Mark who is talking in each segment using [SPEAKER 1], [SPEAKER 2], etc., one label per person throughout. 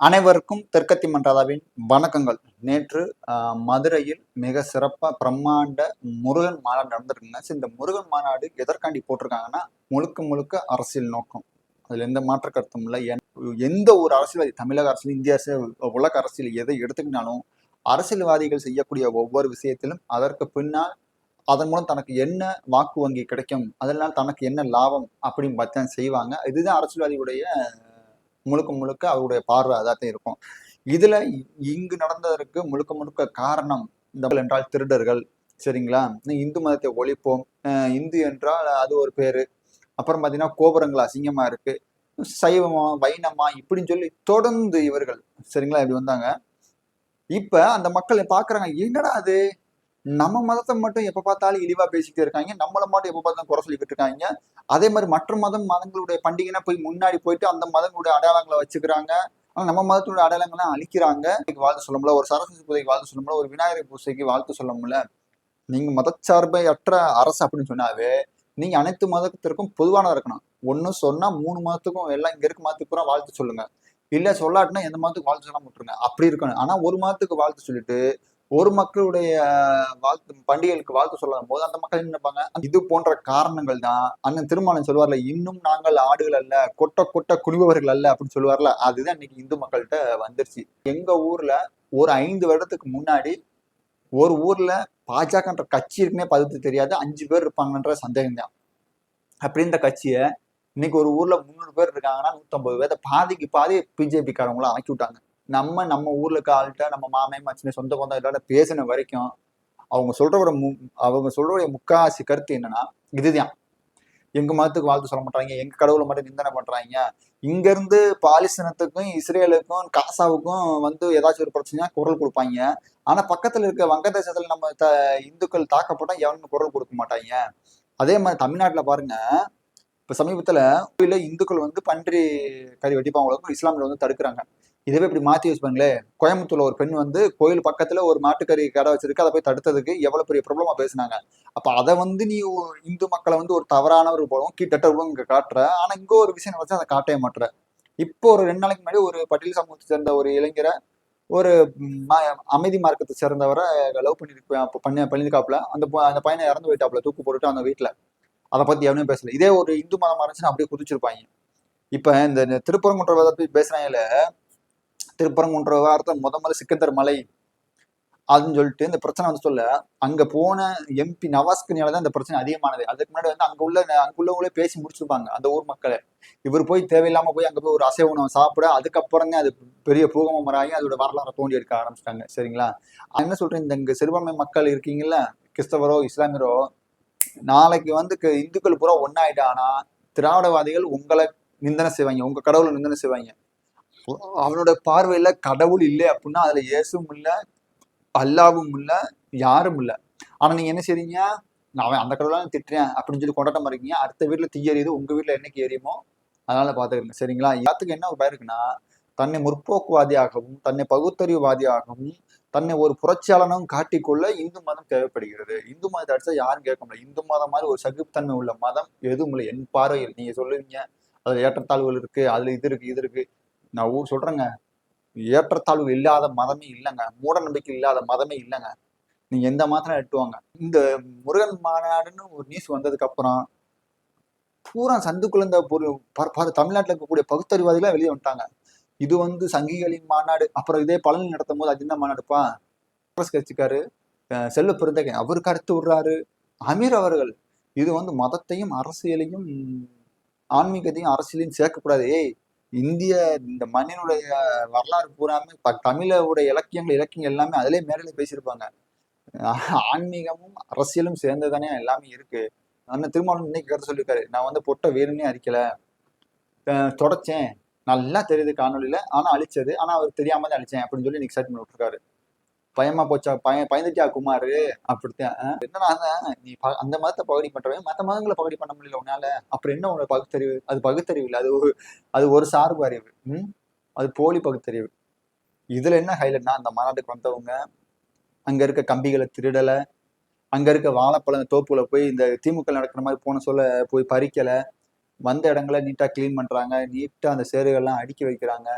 [SPEAKER 1] அனைவருக்கும் தெற்கத்தி மன்றாதாவின் வணக்கங்கள். நேற்று மதுரையில் மிக சிறப்பாக பிரம்மாண்ட முருகன் மாநாடு நடந்திருக்குங்க. ஸோ இந்த முருகன் மாநாடு எதற்காண்டி போட்டிருக்காங்கன்னா முழுக்க முழுக்க அரசியல் நோக்கம். அதில் எந்த மாற்ற கருத்தும் இல்லை. என்- எந்த ஒரு அரசியல்வாதி தமிழக அரசியல் இந்திய அரசியல் உலக அரசியல் எதை எடுத்துக்கினாலும் அரசியல்வாதிகள் செய்யக்கூடிய ஒவ்வொரு விஷயத்திலும் அதற்கு பின்னால் அதன் மூலம் தனக்கு என்ன வாக்கு வங்கி கிடைக்கும் அதனால் தனக்கு என்ன லாபம் அப்படின்னு பார்த்தா செய்வாங்க. இதுதான் அரசியல்வாதியுடைய முழுக்க முழுக்க அவருடைய பார்வை அதான் இருக்கும். இதுல இ- இங்கு நடந்ததற்கு முழுக்க முழுக்க காரணம் இந்த என்றால் திருடர்கள். சரிங்களா? இந்து மதத்தை ஒழிப்போம். அஹ் இந்து என்றால் அது ஒரு பேரு. அப்புறம் பாத்தீங்கன்னா கோபுரங்கள் அசிங்கமா இருக்கு. சைவமா வைணமா இப்படின்னு சொல்லி தொடர்ந்து இவர்கள். சரிங்களா? இப்படி வந்தாங்க. இப்ப அந்த மக்கள் பாக்குறாங்க என்னடா அது? நம்ம மதத்தை மட்டும் எப்ப பார்த்தாலும் இழிவா பேசிக்கிட்டு இருக்காங்க. நம்மளை மட்டும் எப்ப பார்த்தாலும் குறை சொல்லிக்கிட்டு இருக்காங்க. அதே மாதிரி மற்ற மதம் மதங்களுடைய பண்டிகைனா போய் முன்னாடி போயிட்டு அந்த மதங்களுடைய அடையாளங்களை வச்சுக்கிறாங்க. ஆனா நம்ம மதத்தினுடைய அடையாளங்கள்லாம் அழிக்கிறாங்க. வாழ்த்து சொல்ல முடியல. ஒரு சரஸ்வதி பூஜைக்கு வாழ்த்து சொல்ல முடியல. ஒரு விநாயகர் பூஜைக்கு வாழ்த்து சொல்ல முடியல. நீங்க மதச்சார்பை அற்ற அரசு அப்படின்னு சொன்னாவே நீங்க அனைத்து மதத்திற்கும் பொதுவானதா இருக்கணும். ஒன்னு சொன்னா மூணு மதத்துக்கும் எல்லாம் இங்க இருக்க மதத்துக்கு பூரா வாழ்த்து சொல்லுங்க. இல்ல சொல்லாட்டினா எந்த மதத்துக்கு வாழ்த்து சொல்லாம விட்டுருங்க. அப்படி இருக்கணும். ஆனா ஒரு மதத்துக்கு வாழ்த்து சொல்லிட்டு ஒரு மக்களுடைய வாழ்த்து பண்டிகைகளுக்கு வாழ்த்து சொல்லும் போது அந்த மக்கள் என்ன நினைப்பாங்க? இது போன்ற காரணங்கள் தான் அண்ணன் திருமாலன் சொல்லுவார்ல இன்னும் நாங்கள் ஆடுகள் அல்ல கொட்ட கொட்ட குனிபவர்கள் அல்ல அப்படின்னு சொல்லுவார்ல அதுதான் இன்னைக்கு இந்து மக்கள்கிட்ட வந்துருச்சு. எங்க ஊர்ல ஒரு ஐந்து வருடத்துக்கு முன்னாடி ஒரு ஊர்ல பாஜகன்ற கட்சி இருக்குன்னே பதத்து தெரியாது. அஞ்சு பேர் இருப்பாங்கன்ற சந்தேகம் தான். அப்படி இந்த கட்சியை இன்னைக்கு ஒரு ஊர்ல முந்நூறு பேர் இருக்காங்கன்னா நூத்தம்பது பேர். பாதிக்கு பாதி பிஜேபி காரவங்கள ஆக்கி விட்டாங்க. நம்ம நம்ம ஊர்ல இருக்க ஆள்கிட்ட நம்ம மாமே மச்சினை சொந்த பந்தம் இதோட பேசின வரைக்கும் அவங்க சொல்றவர மு அவங்க சொல்றவடைய முக்காசி கருத்து என்னன்னா இதுதான். எங்க மதத்துக்கு வாழ்த்து சொல்ல மாட்டாங்க எங்க கடவுளை மட்டும் நிந்தனை பண்றாங்க. இங்க இருந்து பாலிஸ்தீனத்துக்கும் இஸ்ரேலுக்கும் காசாவுக்கும் வந்து ஏதாச்சும் ஒரு பிரச்சனையா குரல் கொடுப்பாங்க. ஆனா பக்கத்துல இருக்க வங்கதேசத்துல நம்ம த இந்துக்கள் தாக்கப்பட்டா எவனும் குரல் கொடுக்க மாட்டாங்க. அதே மாதிரி தமிழ்நாட்டுல பாருங்க இப்ப சமீபத்துல கோயில இந்துக்கள் வந்து பன்றி கறி வெட்டிப்பாங்களுக்கும் இஸ்லாமியில் வந்து தடுக்கிறாங்க. இதுவே இப்படி மாத்தி வச்சுப்பாங்களே கோயம்புத்தூர்ல ஒரு பெண் வந்து கோயில் பக்கத்துல ஒரு மாட்டுக்கறி கடை வச்சிருக்கு. அதை போய் தடுத்ததுக்கு எவ்வளவு பெரிய ப்ராப்ளமா பேசுனாங்க. அப்ப அதை வந்து நீ இந்து மக்களை வந்து ஒரு தவறானவர் போலவும் கிட்டத்தட்ட இங்க காட்டுற. ஆனா இங்க ஒரு விஷயம் வச்சு அதை காட்டவே மாட்டுற. இப்போ ஒரு ரெண்டு நாளைக்கு முன்னாடி ஒரு பட்டியல் சமூகத்தை சேர்ந்த ஒரு இளைஞரை ஒரு ம- அமைதி மார்க்கத்தை சேர்ந்தவரை லவ் பண்ணிருக்கு பண்ணி பண்ணியிருக்காப்புல அந்த அந்த பையனை இறந்து போயிட்டாப்புல தூக்கு போட்டுட்டு அந்த வீட்டுல அதை பத்தி எவனையும் பேசல. இதே ஒரு இந்து மதமா இருந்துச்சுன்னா அப்படியே குதிச்சிருப்பாங்க. இப்ப இந்த திருப்பரங்குன்ற பத்தி பேசுறாங்கல்ல திருப்பரங்குன்ற வார்த்தை முத முதல்ல சிக்கந்தர் மலை அதுன்னு சொல்லிட்டு இந்த பிரச்சனை வந்து சொல்ல அங்க போன எம்பி நவாஸ்கனியால தான் இந்த பிரச்சனை அதிகமானது. அதுக்கு முன்னாடி வந்து அங்க உள்ள அங்க உள்ளவங்களே பேசி முடிச்சிருப்பாங்க அந்த ஊர் மக்களை. இவர் போய் தேவையில்லாம போய் அங்க போய் ஒரு அசைவ உணவு சாப்பிட அதுக்கப்புறம் அது பெரிய பூகமராகி அதோட வரலாறு தோண்டி எடுக்க ஆரம்பிச்சிட்டாங்க. சரிங்களா? என்ன சொல்றேன் இந்த இங்க சிறுபான்மை மக்கள் இருக்கீங்கல்ல கிறிஸ்தவரோ இஸ்லாமியரோ நாளைக்கு வந்து இந்துக்கள் பூரா ஒன்னாயிட்டானா திராவிடவாதிகள் உங்களை நிந்தனை செய்வாங்க உங்க கடவுளை நிந்தனை செய்வாங்க. அவனோட பார்வையில கடவுள் இல்லை அப்படின்னா அதுல இயேசும் இல்லை அல்லாவும் இல்லை யாரும் இல்லை. ஆனா நீங்க என்ன செய்றீங்க? நான் அவன் அந்த கடவுளை திட்டுறேன் அப்படின்னு சொல்லி கொண்டாட்டம் இருக்கீங்க அடுத்த வீட்டுல தீ எரியுது உங்க வீட்டுல என்னைக்கு எரியுமோ? அதனால பாத்துக்கங்க. சரிங்களா? யாத்துக்கு என்ன ஒரு பயம் இருக்குன்னா தன்னை முற்போக்குவாதியாகவும் தன்னை பகுத்தறிவுவாதியாகவும் தன்னை ஒரு புரட்சியாளனும் காட்டிக்கொள்ள இந்து மதம் தேவைப்படுகிறது. இந்து மதத்தை அடிச்சா யாரும் கேட்க முடியல இந்து மதம் மாதிரி ஒரு சகிப்புத்தன்மை உள்ள மதம் எதுவும் இல்லை. என் பார்வையில் நீங்க சொல்லுவீங்க. அதுல ஏற்றத்தாழ்வுகள் இருக்கு அதுல இது இருக்கு இது இருக்கு. நான் சொல்றேங்க. ஏற்றத்தாழ்வு இல்லாத மதமே இல்லைங்க. மூட நம்பிக்கை இல்லாத மதமே இல்லைங்க. நீங்க எந்த மாத்திரம் எட்டுவாங்க. இந்த முருகன் மாநாடுன்னு ஒரு நியூஸ் வந்ததுக்கு அப்புறம் பூரா சந்துக்குள்ள இந்த ஒரு ப- தமிழ்நாட்டுல இருக்கக்கூடிய பகுத்தறிவாதிகளா வெளியே வந்துட்டாங்க. இது வந்து சங்கிகளின் மாநாடு அப்புறம் இதே பழனி நடத்தும் போது அது என்ன மாநாடுப்பா? காங்கிரஸ் கட்சிக்காரு அஹ் செல்வ பெருந்தகை அவர் கருத்து விடுறாரு. அமீர் அவர்கள் இது வந்து மதத்தையும் அரசியலையும் ஆன்மீகத்தையும் அரசியலையும் சேர்க்கக்கூடாது. ஏய் இந்திய இந்த மண்ணினுடைய வரலாறு பூராமே ப- தமிழோட இலக்கியங்கள் இலக்கியம் எல்லாமே அதிலே மேலே பேசியிருப்பாங்க. ஆன்மீகமும் அரசியலும் சேர்ந்ததானே எல்லாமே இருக்கு. அண்ணன் திருமாவளவன் இன்னைக்கு கருத்து சொல்லியிருக்காரு. நான் வந்து பொட்டை வேணும்னே அடிக்கல. தொடச்சேன். நல்லா தெரியுது காணொலியில ஆனா அழிச்சது. ஆனா அவர் தெரியாம தான் அழிச்சேன் அப்படின்னு சொல்லி இன்னைக்கு பண்ணி விட்டுருக்காரு. பயமா போச்சா? பய பயந்துட்டியா குமார்? அப்படித்தான் என்னன்னா நீ ப- அந்த மதத்தை பகுதி பண்றவன். மத்த மதங்களை பகுதி பண்ண முடியல உன்னால. அப்புறம் என்ன உனக்கு பகுத்தறிவு? அது பகுத்தறிவு இல்லை. அது ஒரு அது ஒரு சார்பு அறிவு. ம்? அது போலி பகுத்தறிவு. இதுல என்ன ஹைலைட்னா அந்த மாநாட்டுக்கு வந்தவங்க அங்க இருக்க கம்பிகளை திருடல. அங்க இருக்க வாழைப்பழம் தோப்புல போய் இந்த திமுக நடக்கிற மாதிரி போன சொல்ல போய் பறிக்கல. வந்த இடங்களை நீட்டா க்ளீன் பண்றாங்க. நீட்டா அந்த சேருகள்லாம் அடுக்கி வைக்கிறாங்க.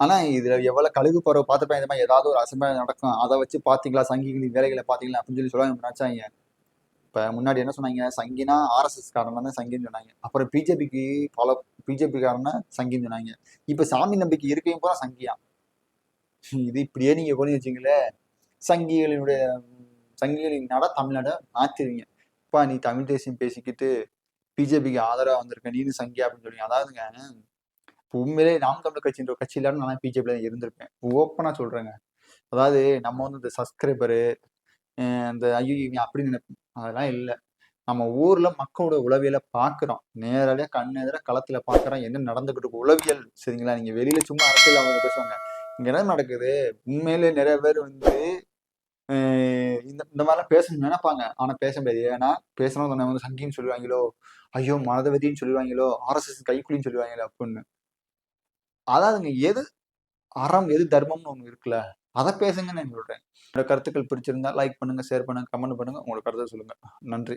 [SPEAKER 1] ஆனா இதுல எவ்வளவு கழுகு போற பார்த்துப்பேன் இந்த மாதிரி ஏதாவது ஒரு அசம்பாவிதம் நடக்கும். அதை வச்சு பாத்தீங்களா? சங்கிகளின் வேலைகளை பாத்தீங்களா? அப்படின்னு சொல்லி சொல்லுவாங்க நினைச்சாங்க. இப்ப முன்னாடி என்ன சொன்னாங்க? சங்கினா ஆர்எஸ்எஸ் காரன் தான் சங்கின்னு சொன்னாங்க. அப்புறம் பிஜேபிக்கு பல பிஜேபி காரணம் சங்கின்னு சொன்னாங்க. இப்ப சாமி நம்பிக்கை இருக்கையும் போல சங்கியா? இது இப்படியே நீங்க கொண்டு வச்சீங்களே. சங்கிகளினுடைய சங்கிகளின் நட தமிழ்நாட மாத்திருவீங்க அப்பா நீ தமிழ் தேசியம் பேசிக்கிட்டு பிஜேபிக்கு ஆதரவா வந்திருக்க நீனு சங்கியா அப்படின்னு சொல்லுவீங்க. அதாவதுங்க உண்மையிலே நாம் தமிழ் கட்சின்ற கட்சி இல்லாமல் நான் பிஜேபியில் தான் இருந்திருப்பேன். ஓப்பனாக சொல்கிறேங்க அதாவது நம்ம வந்து இந்த சப்ஸ்கிரைபரு இந்த ஐயோ இவங்க அப்படின்னு நினைப்போம். அதெல்லாம் இல்லை. நம்ம ஊரில் மக்களோட உளவியலை பார்க்குறோம். நேரடியாக கண் எதிராக களத்தில் பார்க்குறோம். என்ன நடந்துக்கிட்டு இருக்கு? உளவியல். சரிங்களா? நீங்கள் வெளியில் சும்மா அரசியல் அவங்க பேசுவாங்க இங்கே என்ன நடக்குது? உண்மையிலே நிறைய பேர் வந்து இந்த இந்த மாதிரிலாம் பேசணும்னு நினைப்பாங்க. ஆனால் பேச முடியாது. ஏன்னா பேசணும் வந்து சங்கின்னு சொல்லுவாங்களோ ஐயோ மதவதின்னு சொல்லுவாங்களோ ஆர்எஸ்எஸ் கைக்குழின்னு சொல்லுவாங்களோ அப்படின்னு. அதாவதுங்க எது அறம் எது தர்மம்னு ஒண்ணு இருக்குல்ல அதை பேசுங்கன்னு நான் சொல்கிறேன் என்னோட கருத்துக்கள் பிடிச்சிருந்தா லைக் பண்ணுங்க ஷேர் பண்ணுங்க கமெண்ட் பண்ணுங்க. உங்களோட கருத்தை சொல்லுங்கள் நன்றி.